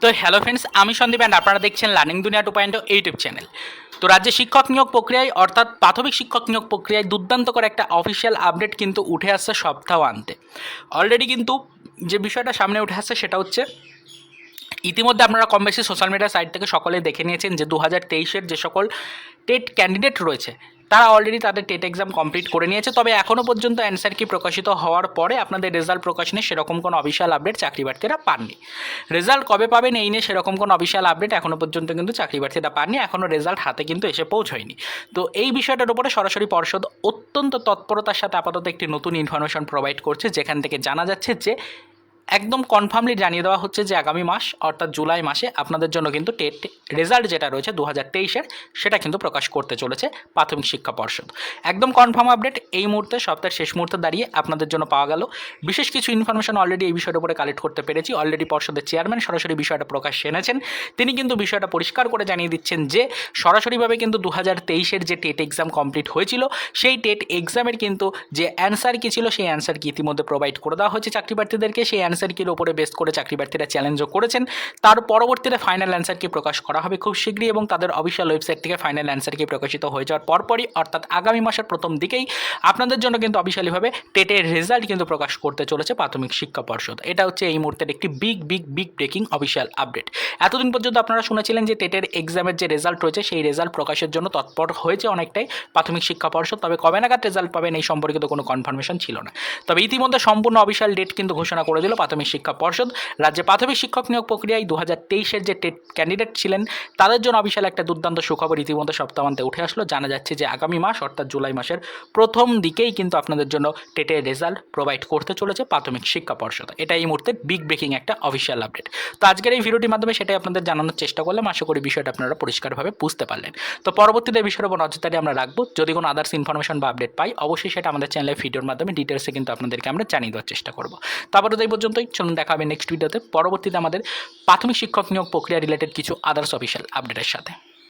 তো hello friends আমি Sandeep and আপনারা দেখছেন লার্নিং দুনিয়া টু পয়েন্ট ইউটিউব চ্যানেল তো রাজ্যে শিক্ষক নিয়োগ প্রক্রিয়ায়, অর্থাৎ প্রাথমিক শিক্ষক নিয়োগ প্রক্রিয়ায় দুর্দান্ত করে একটা অফিসিয়াল আপডেট কিন্তু উঠে আসছে সপ্তাহ আনতে। অলরেডি কিন্তু যে বিষয়টা সামনে উঠে আসছে সেটা হচ্ছে, ইতিমধ্যে আপনারা কম বেশি সোশ্যাল মিডিয়া সাইট থেকে সকলে দেখে নিয়েছেন যে দু হাজার তেইশের যে সকল টেট ক্যান্ডিডেট রয়েছে তারা অলরেডি তাদের টেট এক্সাম কমপ্লিট করে নিয়েছে। তবে এখনও পর্যন্ত অ্যান্সার কি প্রকাশিত হওয়ার পরে আপনাদের রেজাল্ট প্রকাশনে সেরকম কোনো অফিসিয়াল আপডেট চাকরি প্রার্থীরা পাননি। রেজাল্ট কবে পাবেন এই নিয়ে সেরকম কোনো অফিসিয়াল আপডেট এখনও পর্যন্ত কিন্তু চাকরি প্রার্থীরা পাননি। এখনও রেজাল্ট হাতে কিন্তু এসে পৌঁছয়নি। তো এই বিষয়টার উপরে সরাসরি পর্ষদ অত্যন্ত তৎপরতার সাথে আপাতত একটি নতুন ইনফরমেশন প্রোভাইড করছে, যেখান থেকে জানা যাচ্ছে যে একদম কনফার্মলি জানিয়ে দেওয়া হচ্ছে যে আগামী মাস, অর্থাৎ জুলাই মাসে আপনাদের জন্য কিন্তু টেট রেজাল্ট যেটা রয়েছে দু হাজার তেইশের, সেটা কিন্তু প্রকাশ করতে চলেছে প্রাথমিক শিক্ষা পর্ষদ। একদম কনফার্ম আপডেট এই মুহূর্তে সপ্তাহের শেষ মুহূর্তে দাঁড়িয়ে আপনাদের জন্য পাওয়া গেল। বিশেষ কিছু ইনফরমেশন অলরেডি এই বিষয়ের উপরে কালেক্ট করতে পেরেছি। অলরেডি পর্ষদের চেয়ারম্যান সরাসরি বিষয়টা প্রকাশ এনেছেন। তিনি কিন্তু বিষয়টা পরিষ্কার করে জানিয়ে দিচ্ছেন যে, সরাসরিভাবে কিন্তু দু হাজার তেইশের যে টেট এক্সাম কমপ্লিট হয়েছিল, সেই টেট এক্সামের কিন্তু যে অ্যান্সার কী ছিল, সেই অ্যান্সার কি ইতিমধ্যে প্রোভাইড করে দেওয়া হয়েছে চাকরি প্রার্থীদেরকে সেই অ্যান্সার কির উপরে বেস করে চাকরি প্রার্থীরা চ্যালেঞ্জও করেছেন। তার পরবর্তীতে ফাইনাল অ্যান্সার কি প্রকাশ করা হবে খুব শীঘ্রই এবং তাদের অফিসিয়াল ওয়েবসাইট থেকে ফাইনাল অ্যান্সার কি প্রকাশিত হয়ে যাওয়ার পরপরই, অর্থাৎ আগামী মাসের প্রথম দিকেই আপনাদের জন্য কিন্তু অফিসিয়ালিভাবে টেটের রেজাল্ট কিন্তু প্রকাশ করতে চলেছে প্রাথমিক শিক্ষা পর্ষদ। এটা হচ্ছে এই মুহূর্তের একটি big big big breaking official update এতদিন পর্যন্ত আপনারা শুনেছিলেন যে টেটের এক্সামের যে রেজাল্ট রয়েছে, সেই রেজাল্ট প্রকাশের জন্য তৎপর হয়েছে অনেকটাই প্রাথমিক শিক্ষা পর্ষদ, তবে কবে নাগাদ রেজাল্ট পাবেন এই সম্পর্কিত কোনো কনফার্মেশন ছিল না। তবে ইতিমধ্যে সম্পূর্ণ অফিসিয়াল ডেট কিন্তু ঘোষণা করে দিল প্রাথমিক শিক্ষা পর্ষদ। রাজ্যে প্রাথমিক শিক্ষক নিয়োগ প্রক্রিয়ায় দু হাজার তেইশের যে টেট ক্যান্ডিডেট ছিলেন, তাদের জন্য অফিসিয়াল একটা দুর্দান্ত সুখবর ইতিমধ্যে সপ্তাহান্তে উঠে আসলো। জানা যাচ্ছে যে আগামী মাস, অর্থাৎ জুলাই মাসের প্রথম দিকেই কিন্তু আপনাদের জন্য টেটের রেজাল্ট প্রোভাইড করতে চলেছে প্রাথমিক শিক্ষা পর্ষদ। এটা এই মুহূর্তে বিগ ব্রেকিং একটা অফিসিয়াল আপডেট। তো আজকের এই ভিডিওটির মাধ্যমে সেটাই আপনাদের জানানোর চেষ্টা করলাম। আশা করি বিষয়টা আপনারা পরিষ্কারভাবে বুঝতে পারলেন। তো পরবর্তীতে বিষয়ের উপর নজরদারি আমরা রাখব। যদি কোনো আদার্স ইনফরমেশন বা আপডেট পাই, অবশ্যই সেটা আমাদের চ্যানেলের ভিডিওর মাধ্যমে ডিটেলসে কিন্তু আপনাদেরকে আমরা জানিয়ে দেওয়ার চেষ্টা করব। তারপরে এই পর্যন্তই, চলুন দেখা হবে নেক্সট ভিডিওতে পরবর্তীতে আমাদের প্রাথমিক শিক্ষক নিয়োগ প্রক্রিয়া রিলেটেড কিছু আদার্স অফিসিয়াল আপডেটের সাথে।